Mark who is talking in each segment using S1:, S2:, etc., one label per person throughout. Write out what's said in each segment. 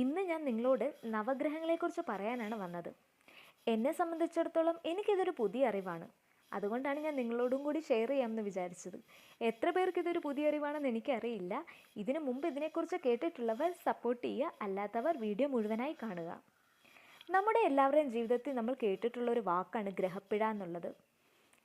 S1: ഇന്ന് ഞാൻ നിങ്ങളോട് നവഗ്രഹങ്ങളെക്കുറിച്ച് പറയാനാണ് വന്നത്. എന്നെ സംബന്ധിച്ചിടത്തോളം എനിക്കിതൊരു പുതിയ അറിവാണ്. അതുകൊണ്ടാണ് ഞാൻ നിങ്ങളോടും കൂടി ഷെയർ ചെയ്യാമെന്ന് വിചാരിച്ചത്. എത്ര പേർക്ക് ഇതൊരു പുതിയ അറിവാണെന്ന് എനിക്കറിയില്ല. ഇതിനു മുമ്പ് ഇതിനെക്കുറിച്ച് കേട്ടിട്ടുള്ളവർ സപ്പോർട്ട് ചെയ്യുക അല്ലാത്തവർ വീഡിയോ മുഴുവനായി കാണുക. നമ്മുടെ എല്ലാവരുടെയും ജീവിതത്തിൽ നമ്മൾ കേട്ടിട്ടുള്ള ഒരു വാക്കാണ് ഗ്രഹപ്പിഴ എന്നുള്ളത്.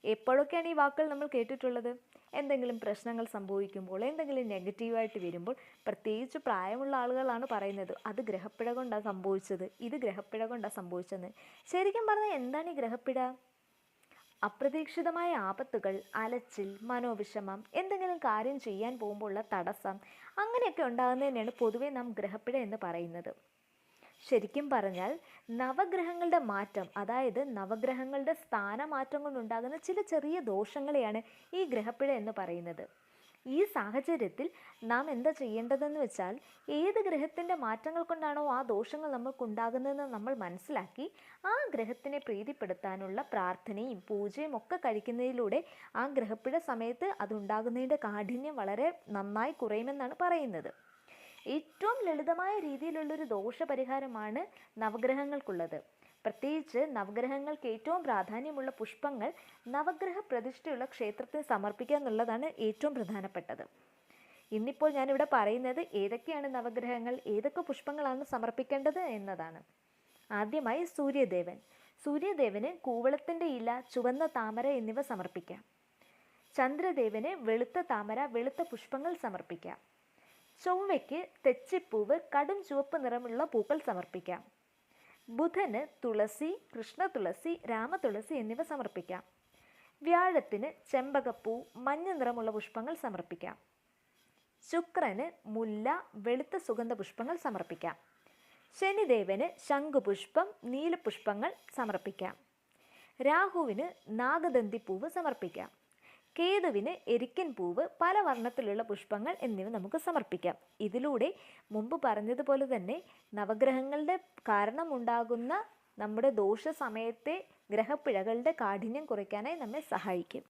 S1: എപ്പോഴൊക്കെയാണ് ഈ വാക്കുകൾ നമ്മൾ കേട്ടിട്ടുള്ളത്? എന്തെങ്കിലും പ്രശ്നങ്ങൾ സംഭവിക്കുമ്പോൾ എന്തെങ്കിലും നെഗറ്റീവായിട്ട് വരുമ്പോൾ പ്രത്യേകിച്ച് പ്രായമുള്ള ആളുകളാണ് പറയുന്നത് അത് ഗ്രഹപ്പിഴ കൊണ്ടാണ് സംഭവിച്ചത് ഇത് ഗ്രഹപ്പിഴ കൊണ്ടാണ് സംഭവിച്ചതെന്ന് ശരിക്കും പറഞ്ഞാൽ എന്താണ് ഈ ഗ്രഹപ്പിഴ? അപ്രതീക്ഷിതമായ ആപത്തുകൾ അലച്ചിൽ മനോവിഷമം എന്തെങ്കിലും കാര്യം ചെയ്യാൻ പോകുമ്പോഴുള്ള തടസ്സം അങ്ങനെയൊക്കെ ഉണ്ടാകുന്നതിനാണ് പൊതുവെ നാം ഗ്രഹപ്പിഴ എന്ന് പറയുന്നത്. ശരിക്കും പറഞ്ഞാൽ നവഗ്രഹങ്ങളുടെ മാറ്റം അതായത് നവഗ്രഹങ്ങളുടെ സ്ഥാനമാറ്റം കൊണ്ടുണ്ടാകുന്ന ചില ചെറിയ ദോഷങ്ങളെയാണ് ഈ ഗ്രഹപ്പിഴ എന്ന് പറയുന്നത്. ഈ സാഹചര്യത്തിൽ നാം എന്താ ചെയ്യേണ്ടതെന്ന് വെച്ചാൽ ഏത് ഗ്രഹത്തിന്റെ മാറ്റങ്ങൾ കൊണ്ടാണോ ആ ദോഷങ്ങൾ നമുക്കുണ്ടാകുന്നതെന്ന് നമ്മൾ മനസ്സിലാക്കി ആ ഗ്രഹത്തിനെ പ്രീതിപ്പെടുത്താനുള്ള പ്രാർത്ഥനയും പൂജയും ഒക്കെ കഴിക്കുന്നതിലൂടെ ആ ഗ്രഹപ്പിഴ സമയത്ത് അതുണ്ടാകുന്നതിന്റെ കാഠിന്യം വളരെ നന്നായി കുറയുമെന്നാണ് പറയുന്നത്. ഏറ്റവും ലളിതമായ രീതിയിലുള്ളൊരു ദോഷപരിഹാരമാണ് നവഗ്രഹങ്ങൾക്കുള്ളത്. പ്രത്യേകിച്ച് നവഗ്രഹങ്ങൾക്ക് ഏറ്റവും പ്രാധാന്യമുള്ള പുഷ്പങ്ങൾ നവഗ്രഹ പ്രതിഷ്ഠയുള്ള ക്ഷേത്രത്തിൽ സമർപ്പിക്കുക എന്നുള്ളതാണ് ഏറ്റവും പ്രധാനപ്പെട്ടത്. ഇന്നിപ്പോൾ ഞാനിവിടെ പറയുന്നത് ഏതൊക്കെയാണ് നവഗ്രഹങ്ങൾ ഏതൊക്കെ പുഷ്പങ്ങളാണ് സമർപ്പിക്കേണ്ടത് എന്നതാണ്. ആദ്യമായി സൂര്യദേവൻ. സൂര്യദേവന് കൂവളത്തിന്റെ ഇല ചുവന്ന താമര എന്നിവ സമർപ്പിക്കാം. ചന്ദ്രദേവന് വെളുത്ത താമര വെളുത്ത പുഷ്പങ്ങൾ സമർപ്പിക്കാം. ചൊവ്വയ്ക്ക് തെച്ചിപ്പൂവ് കടും ചുവപ്പ് നിറമുള്ള പൂക്കൾ സമർപ്പിക്കാം. ബുധന് തുളസി കൃഷ്ണ തുളസി രാമതുളസി എന്നിവ സമർപ്പിക്കാം. വ്യാഴത്തിന് ചെമ്പകപ്പൂ മഞ്ഞ നിറമുള്ള പുഷ്പങ്ങൾ സമർപ്പിക്കാം. ശുക്രന് മുല്ല വെളുത്ത സുഗന്ധ പുഷ്പങ്ങൾ സമർപ്പിക്കാം. ശനിദേവന് ശംഖുപുഷ്പം നീലപുഷ്പങ്ങൾ സമർപ്പിക്കാം. രാഹുവിന് നാഗദന്തിപ്പൂവ് സമർപ്പിക്കാം. കേതുവിന് എരിക്കൻ പൂവ് പല വർണത്തിലുള്ള പുഷ്പങ്ങൾ എന്നിവ നമുക്ക് സമർപ്പിക്കാം. ഇതിലൂടെ മുമ്പ് പറഞ്ഞതുപോലെ തന്നെ നവഗ്രഹങ്ങളുടെ കാരണമുണ്ടാകുന്ന നമ്മുടെ ദോഷ സമയത്തെ ഗ്രഹപ്പിഴകളുടെ കാഠിന്യം കുറയ്ക്കാനായി നമ്മെ സഹായിക്കും.